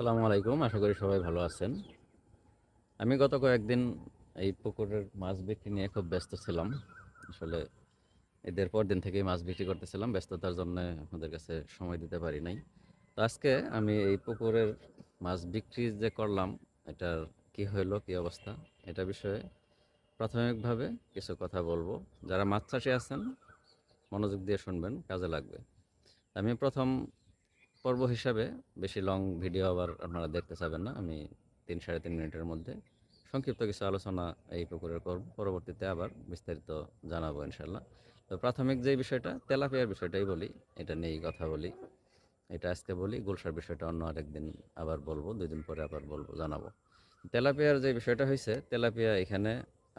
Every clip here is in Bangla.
আসসালামু আলাইকুম। আশা করি সবাই ভালো আছেন। আমি গত কয়েকদিন এই পুকুরের মাছ বিক্রি নিয়ে খুব ব্যস্ত ছিলাম। আসলে এদের পর দিন থেকেই মাছ বিক্রি করতেছিলাম। ব্যস্ততার জন্য আপনাদের কাছে সময় দিতে পারি নাই। তো আজকে আমি এই পুকুরের মাছ বিক্রি যে করলাম, এটার কি হইল, কি অবস্থা, এটা বিষয়ে প্রাথমিকভাবে কিছু কথা বলব। যারা মাছ চাষি আছেন, মনোযোগ দিয়ে শুনবেন, কাজে লাগবে। আমি প্রথম পর্ব হিসাবে বেশি লং ভিডিও আবার আপনারা দেখতে চাবেন না। আমি তিন, সাড়ে তিন মিনিটের মধ্যে সংক্ষিপ্ত কিছু আলোচনা এই পুকুরের করব পরবর্তীতে আবার বিস্তারিত জানাব ইনশাল্লাহ তো প্রাথমিক যে বিষয়টা, তেলাপিয়ার বিষয়টাই বলি, এটা নিয়েই কথা বলি। এটা আজকে বলি গুলশার বিষয়টা অন্য আরেকদিন আবার বলব দুই দিন পরে আবার বলব, জানাব। তেলাপিয়ার যে বিষয়টা হয়েছে তেলাপিয়া এখানে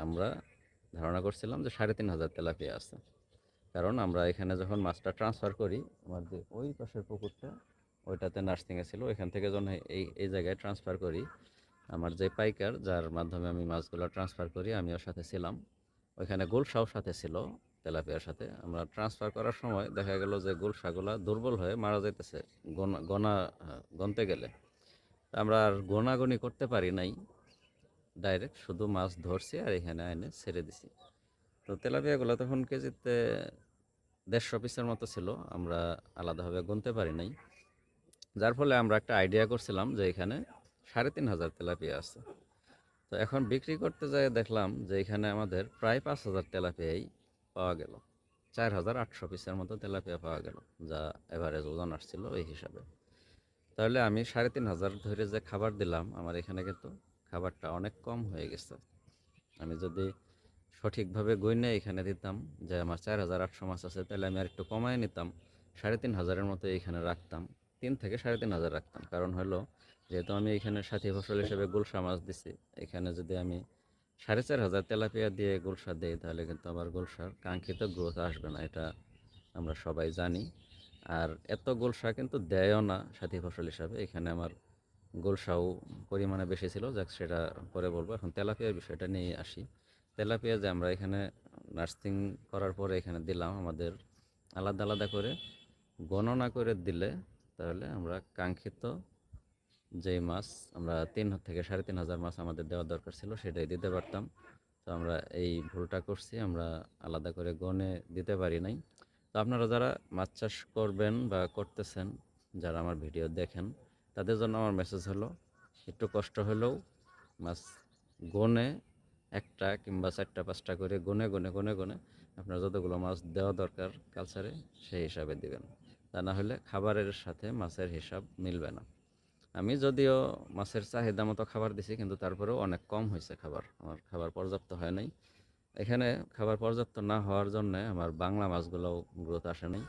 আমরা ধারণা করছিলাম যে সাড়ে তিন হাজার তেলাপিয়া আছে। কারণ আমরা এখানে যখন মাছটা ট্রান্সফার করি আমার যে ওই পাশের পুকুরটা ওইটাতে নার্সিংয়ে ছিল। ওইখান থেকে যখন এই এই জায়গায় ট্রান্সফার করি, আমার যে পাইকার, যার মাধ্যমে আমি মাছগুলো ট্রান্সফার করি, আমি ওর সাথে ছিলাম। ওইখানে গুলশাও সাথে ছিল, তেলাপিয়ার সাথে। আমরা ট্রান্সফার করার সময় দেখা গেল যে গুলশাগুলা দুর্বল হয়ে মারা যাইতেছে, গনা গনা, গনতে গেলে। আমরা আর গোনাগনি করতে পারি নাই। ডাইরেক্ট শুধু মাছ ধরছি আর এখানে এনে ছেড়ে দিছি। তো তেলাপিয়াগুলো তখন কেজিতে দেড়শো পিসের মতো ছিল। আমরা আলাদাভাবে গুনতে পারি নাই। যার ফলে আমরা একটা আইডিয়া করছিলাম যে এখানে সাড়ে তিন হাজার তেলাপিয়া আছে। তো এখন বিক্রি করতে যাই দেখলাম যে এখানে আমাদের প্রায় পাঁচ হাজার তেলাপিয়াই পাওয়া গেল। চার হাজার আটশো পিসের মতো তেলাপিয়া পাওয়া গেল, যা এভারেজ ওজন আসছিল ওই হিসাবে। তাহলে আমি সাড়ে তিন হাজার ধরে যে খাবার দিলাম, আমার এখানে কিন্তু খাবারটা অনেক কম হয়ে গেছে। আমি যদি সঠিকভাবে গইনে এখানে দিতাম যে আমার চার হাজার আটশো মাছ আছে, তাহলে আমি আর একটু কমায় নিতাম। সাড়ে তিন হাজারের মতো এখানে রাখতাম। তিন থেকে সাড়ে তিন হাজার রাখতাম। কারণ হলো, যেহেতু আমি এখানে সাথী ফসল হিসেবে গুলশা মাছ দিছি, এখানে যদি আমি সাড়ে চার হাজার তেলাপিয়া দিয়ে গুলশা দিই, তাহলে কিন্তু আমার গুলশার কাঙ্ক্ষিত গ্রোথ আসবে না, এটা আমরা সবাই জানি। আর এত গোলসা কিন্তু দেয়ও না সাথী ফসল হিসাবে, এখানে আমার গোলসাও পরিমাণে বেশি ছিল, যাক সেটা পরে বলব। এখন তেলাপিয়ার বিষয়টা নিয়ে আসি। তেলাপিয়া যে আমরা এখানে নার্সিং করার পরে এখানে দিলাম, আমাদের আলাদা আলাদা করে গণনা করে দিলে তাহলে আমরা কাঙ্ক্ষিত যেই মাছ, আমরা তিন থেকে সাড়ে তিন হাজার মাছ আমাদের দেওয়ার দরকার ছিল, সেটাই দিতে পারতাম। তো আমরা এই ভুলটা করছি, আমরা আলাদা করে গনে দিতে পারি নাই। তো আপনারা যারা মাছ চাষ করবেন বা করতেছেন, যারা আমার ভিডিও দেখেন, তাদের জন্য আমার মেসেজ হলো, একটু কষ্ট হলেও মাছ গনে একটা কিংবা চারটা, পাঁচটা করে গনে গনে গনে গনে আপনার যতগুলো মাছ দেওয়া দরকার কালচারে সেই হিসাবে দিবেন। তা না হলে খাবারের সাথে মাছের হিসাব মিলবে না। আমি যদিও মাছের চাহিদা মতো খাবার দিছি, কিন্তু তারপরেও অনেক কম হয়েছে খাবার। আমার খাবার পর্যাপ্ত হয় নাই। এখানে খাবার পর্যাপ্ত না হওয়ার জন্য আমার বাংলা মাছগুলোও গ্রোথ আসে নাই।